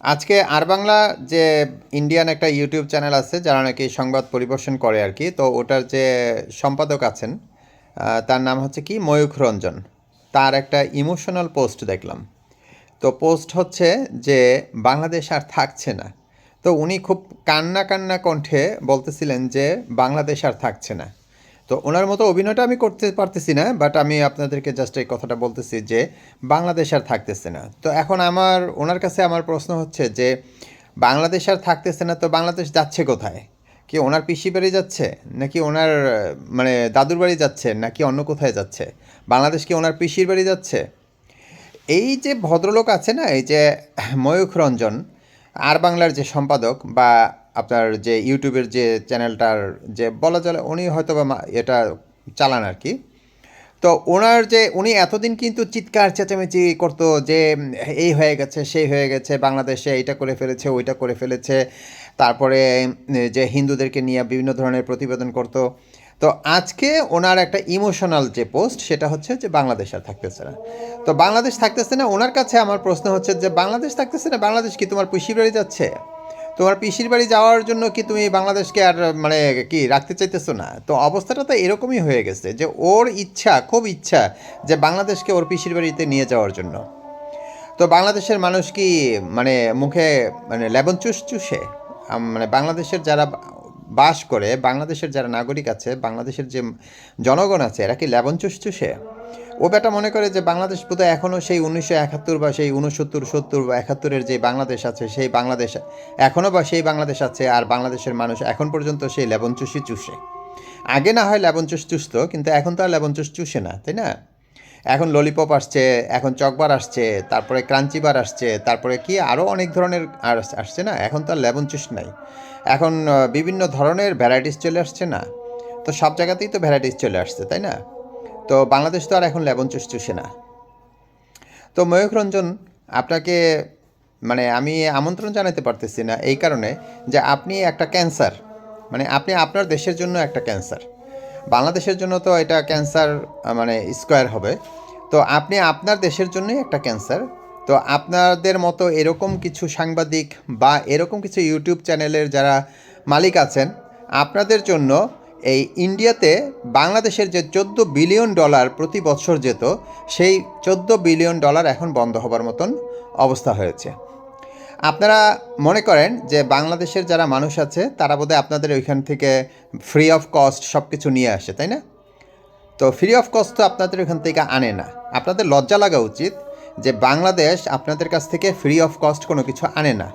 আজকে আর বাংলা যে ইন্ডিয়ান একটা ইউটিউব চ্যানেল আছে, যারা নাকি সংবাদ পরিবেশন করে আর কি, তো ওটার যে সম্পাদক আছেন তার নাম হচ্ছে কি? ময়ূখ রঞ্জন। তার একটা ইমোশনাল পোস্ট দেখলাম। তো পোস্ট হচ্ছে যে, বাংলাদেশ আর থাকছে না। তো উনি খুব কান্না কান্না কণ্ঠে বলতেছিলেন যে, বাংলাদেশ আর থাকছে না। তো ওনার মতো অভিনয়টা আমি করতে পারতেছি না বাট আমি আপনাদেরকে জাস্ট এই কথাটা বলতেছি যে বাংলাদেশ আর থাকতেছে না। তো এখন আমার, ওনার কাছে আমার প্রশ্ন হচ্ছে যে বাংলাদেশ আর থাকতেছে না, তো বাংলাদেশ যাচ্ছে কোথায়? কি ওনার পিসি বাড়ি যাচ্ছে, নাকি ওনার মানে দাদুর বাড়ি যাচ্ছে, নাকি অন্য কোথায় যাচ্ছে? বাংলাদেশ কি ওনার পিসির বাড়ি যাচ্ছে? এই যে ভদ্রলোক আছে না, এই যে ময়ূখ রঞ্জন, আর বাংলার যে সম্পাদক বা আপনার যে ইউটিউবের যে চ্যানেলটার যে বলা চলে, উনি হয়তো বা এটা চালান আর কি। তো ওনার যে, উনি এতদিন কিন্তু চিৎকার, চেঁচামেচি করতো যে, এই হয়ে গেছে, সেই হয়ে গেছে, বাংলাদেশে এইটা করে ফেলেছে, ওইটা করে ফেলেছে, তারপরে যে হিন্দুদেরকে নিয়ে বিভিন্ন ধরনের প্রতিবেদন করতো। তো আজকে ওনার একটা ইমোশনাল যে পোস্ট, সেটা হচ্ছে যে বাংলাদেশ আর থাকতেছে না। তো বাংলাদেশ থাকতেছে না, ওনার কাছে আমার প্রশ্ন হচ্ছে যে, বাংলাদেশ থাকতেছে না, বাংলাদেশ কি তোমার পিসির বাড়ি যাচ্ছে? তোমার পিসির বাড়ি যাওয়ার জন্য কি তুমি বাংলাদেশকে আর মানে কি রাখতে চাইতেছো না? তো অবস্থাটা তো এরকমই হয়ে গেছে যে ওর ইচ্ছা, খুব ইচ্ছা যে বাংলাদেশকে ওর পিসির বাড়িতে নিয়ে যাওয়ার জন্য। তো বাংলাদেশের মানুষ কি মানে মুখে মানে লেবন চুষ চুষে মানে বাংলাদেশের যারা বাস করে বাংলাদেশের যারা নাগরিক আছে, বাংলাদেশের যে জনগণ আছে, এরা কি লেবন চুষ চুষে ও বেটা মনে করে যে বাংলাদেশ বোধহয় এখনও সেই উনিশশো একাত্তর বা সেই উনসত্তর, সত্তর বা একাত্তরের যে বাংলাদেশ আছে, সেই বাংলাদেশ এখনও বা সেই বাংলাদেশ আছে আর বাংলাদেশের মানুষ এখন পর্যন্ত সেই লেবন চুষি চুষে আগে না হয় লেবন চুষ চুষতো কিন্তু এখন তো আর লেবন চুষ চুষে না, তাই না? এখন ললিপপ আসছে, এখন চকবার আসছে, তারপরে ক্রাঞ্চিবার আসছে, তারপরে কি আরও অনেক ধরনের আসছে না? এখন তো আর লেবন চুষ নাই। এখন বিভিন্ন ধরনের ভ্যারাইটিস চলে আসছে না। তো সব জায়গাতেই তো ভ্যারাইটিস চলে আসছে, তাই না? তো বাংলাদেশ তো আর এখন লেবন চুষ চুষে না। তো ময়ূখ রঞ্জন, আপনাকে মানে আমি আমন্ত্রণ জানাতে পারতেছি না এই কারণে যে আপনি একটা ক্যান্সার মানে আপনি আপনার দেশের জন্য একটা ক্যান্সার বাংলাদেশের জন্য তো এটা ক্যান্সার মানে স্কোয়ার হবে। তো আপনি আপনার দেশের জন্যই একটা ক্যান্সার তো আপনাদের মতো এরকম কিছু সাংবাদিক বা এরকম কিছু ইউটিউব চ্যানেলের যারা মালিক আছেন, আপনাদের জন্য এই ইন্ডিয়াতে বাংলাদেশের যে চোদ্দ বিলিয়ন ডলার প্রতি বছর যেত, সেই চোদ্দ বিলিয়ন ডলার এখন বন্ধ হবার মতন অবস্থা হয়েছে। আপনারা মনে করেন যে বাংলাদেশের যারা মানুষ আছে, তারা বোধহয় আপনাদের ওইখান থেকে ফ্রি অফ কস্ট সব কিছু নিয়ে আসে, তাই না? তো ফ্রি অফ কস্ট তো আপনাদের ওইখান থেকে আনে না। আপনাদের লজ্জা লাগা উচিত যে বাংলাদেশ আপনাদের কাছ থেকে ফ্রি অফ কস্ট কোনো কিছু আনে না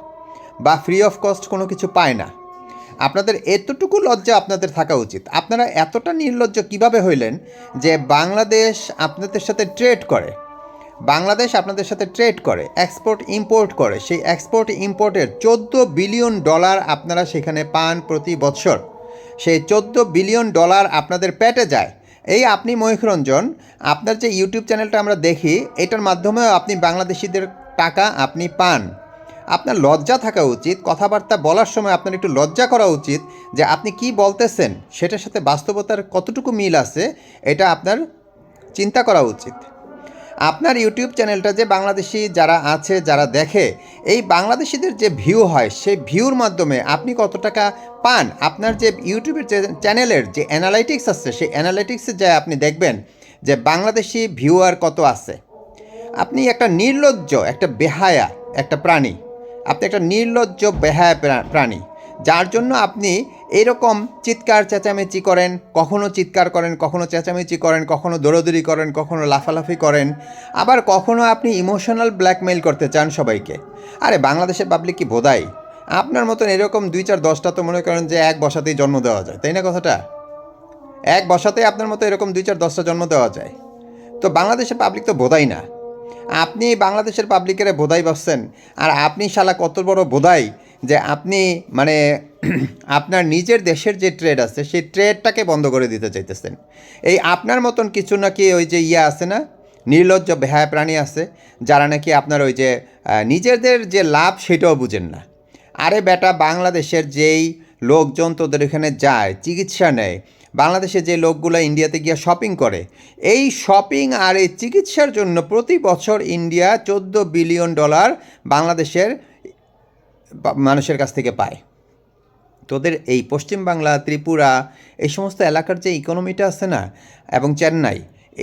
বা ফ্রি অফ কস্ট কোনো কিছু পায় না। আপনাদের এতটুকু লজ্জা আপনাদের থাকা উচিত। আপনারা এতটা নির্লজ্জ কীভাবে হইলেন যে বাংলাদেশ আপনাদের সাথে ট্রেড করে? বাংলাদেশ আপনাদের সাথে ট্রেড করে এক্সপোর্ট ইম্পোর্ট করে। সেই এক্সপোর্ট ইম্পোর্টের চোদ্দ বিলিয়ন ডলার আপনারা সেখানে পান প্রতি বছর। সেই চোদ্দ বিলিয়ন ডলার আপনাদের পেটে যায়। এই আপনি ময়ূখরঞ্জন আপনার যে ইউটিউব চ্যানেলটা আমরা দেখি, এটার মাধ্যমেও আপনি বাংলাদেশিদের টাকা আপনি পান। আপনার লজ্জা থাকা উচিত, কথাবার্তা বলার সময় আপনার একটু লজ্জা করা উচিত যে আপনি কি বলতেছেন, সেটার সাথে বাস্তবতার কতটুকু মিল আছে, এটা আপনার চিন্তা করা উচিত। আপনার ইউটিউব চ্যানেলটা যে বাংলাদেশি যারা আছে, যারা দেখে, এই বাংলাদেশিদের যে ভিউ হয়, সেই ভিউর মাধ্যমে আপনি কত টাকা পান? আপনার যে ইউটিউবের চ্যানেলের যে অ্যানালাইটিক্স আছে, সেই অ্যানালাইটিক্সে যা আপনি দেখবেন যে বাংলাদেশি ভিউয়ার কত আছে। আপনি একটা নির্লজ্জ, একটা বেহায়া, একটা প্রাণী। আপনি একটা নির্লজ্জ, বেহায়া প্রাণী। যার জন্য আপনি এরকম চিৎকার চেঁচামেচি করেন, কখনো চিৎকার করেন, কখনো চেঁচামেচি করেন, কখনো দৌড়দৌড়ি করেন, কখনো লাফালাফি করেন, আবার কখনো আপনি ইমোশনাল ব্ল্যাকমেইল করতে চান সবাইকে। আরে, বাংলাদেশের পাবলিক কি বোধাই? আপনার মতন এরকম দুই চার দশটা তো মনে করেন যে এক বসাতেই জন্ম দেওয়া যায়, তাই না কথাটা? এক বসাতেই আপনার মতো এরকম দুই চার দশটা জন্ম দেওয়া যায়। তো বাংলাদেশের পাবলিক তো বোধাই না। আপনি বাংলাদেশের পাবলিকের বোধাই বসছেন আর আপনি শালা কত বড় বোধাই যে আপনি মানে আপনার নিজের দেশের যে ট্রেড আছে, সেই ট্রেডটাকে বন্ধ করে দিতে চাইতেছেন। এই আপনার মতন কিছু নাকি ওই যে ইয়ে আছে না, নির্লজ্জ বেহায়া প্রাণী আছে, যারা নাকি আপনার ওই যে নিজেদের যে লাভ সেটাও বুঝেন না। আরে বেটা, বাংলাদেশের যেই লোকজন তোদের এখানে যায়, চিকিৎসা নেয় বাংলাদেশে যে লোকগুলো ইন্ডিয়াতে গিয়ে শপিং করে, এই শপিং আর এই চিকিৎসার জন্য প্রতি বছর ইন্ডিয়া চোদ্দ বিলিয়ন ডলার বাংলাদেশের মানুষের কাছ থেকে পায়। তোদের এই পশ্চিমবাংলা ত্রিপুরা, এই সমস্ত এলাকার যে ইকোনমিটা আছে না, এবং চেন্নাই,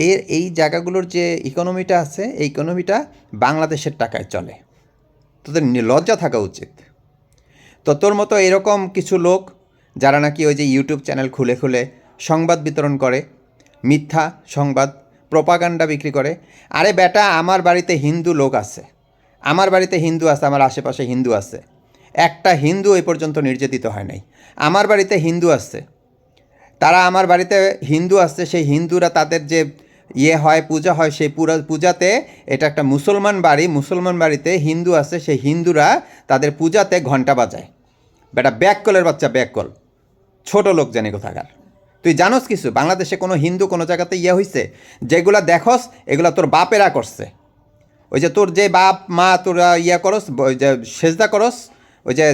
এর এই জায়গাগুলোর যে ইকোনমিটা আছে, এই ইকোনমিটা বাংলাদেশের টাকায় চলে। তোদের লজ্জা থাকা উচিত। তো তোর মতো এরকম কিছু লোক, যারা নাকি ওই যে ইউটিউব চ্যানেল খুলে খুলে সংবাদ বিতরণ করে, মিথ্যা সংবাদ প্রপাগান্ডা বিক্রি করে, আরে বেটা, আমার বাড়িতে হিন্দু লোক আছে। আমার বাড়িতে হিন্দু আছে, আমার আশেপাশে হিন্দু আছে। একটা হিন্দু এই পর্যন্ত নির্যাতিত হয় নাই। আমার বাড়িতে হিন্দু আছে তারা আমার বাড়িতে হিন্দু আসছে, সেই হিন্দুরা তাদের যে ইয়ে হয়, পূজা হয়, সেই পুরা পূজাতে এটা একটা মুসলমান বাড়ি, মুসলমান বাড়িতে হিন্দু আছে সেই হিন্দুরা তাদের পূজাতে ঘণ্টা বাজায়। বেটা ব্যাককলের বাচ্চা ব্যাককল ছোট লোক জানি কোথাকার। তুই জানোস কিছু? বাংলাদেশে কোনো হিন্দু কোনো জায়গাতে ইয়ে হয়েছে যেগুলা দেখস, এগুলা তোর বাপেরা করছে। ওই যে তোর যে বাপ, মা তোরা ইয়া করস সেজদা করস ওই যে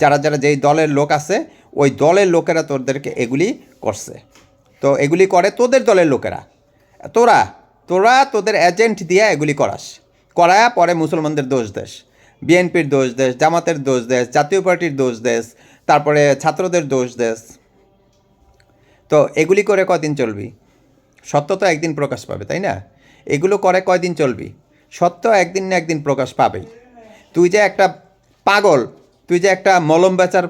যারা যারা যেই দলের লোক আছে, ওই দলের লোকেরা তোদেরকে এগুলি করছে। তো এগুলি করে তোদের দলের লোকেরা। তোরা তোরা তোদের এজেন্ট দিয়ে এগুলি করাস। করায়া পরে মুসলমানদের দোষ দেশ বিএনপির দোষ দেশ জামাতের দোষ দেশ জাতীয় পার্টির দোষ দেশ তারপরে ছাত্রদের দোষ দেশ তো এগুলি করে কয়দিন চলবি? সত্য তো একদিন প্রকাশ পাবে, তাই না? এগুলো করে কয়দিন চলবি? সত্য একদিন না একদিন প্রকাশ পাবেই। তুই যে একটা পাগল তুই যে একটা মলম বেচার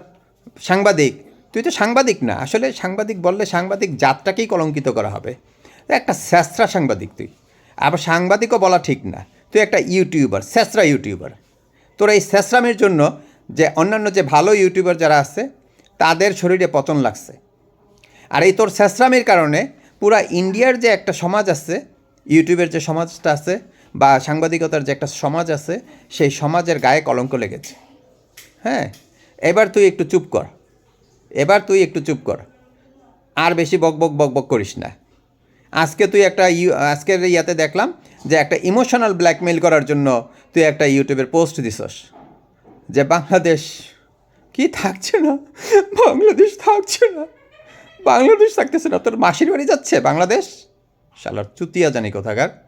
সাংবাদিক, তুই তো সাংবাদিক না। আসলে সাংবাদিক বললে সাংবাদিক জাতটাকেই কলঙ্কিত করা হবে। একটা স্যাঁচরা সাংবাদিক তুই। আবার সাংবাদিকও বলা ঠিক না। তুই একটা ইউটিউবার স্যাঁচরা ইউটিউবার। তোর এই স্যাঁচরামের জন্য যে অন্যান্য যে ভালো ইউটিউবার যারা আছে, তাদের শরীরে পতন লাগছে। আর এই তোর শেষরামের কারণে পুরা ইন্ডিয়ার যে একটা সমাজ আছে, ইউটিউবের যে সমাজটা আছে বা সাংবাদিকতার যে একটা সমাজ আছে, সেই সমাজের গায়ে কলঙ্ক লেগেছে। হ্যাঁ? এবার তুই একটু চুপ কর। এবার তুই একটু চুপ কর। আর বেশি বক বক বক বক করিস না। আজকে তুই একটা ইউ, আজকের ইয়াতে দেখলাম যে একটা ইমোশনাল ব্ল্যাকমেইল করার জন্য তুই একটা ইউটিউবের পোস্ট দিছস। যে বাংলাদেশ কি থাকছে না? বাংলাদেশ থাকছে না। বাংলাদেশ থাকতেছে না, তোর মাসির বাড়ি যাচ্ছে বাংলাদেশ? শালার চুতিয়া জানি কোথাকার।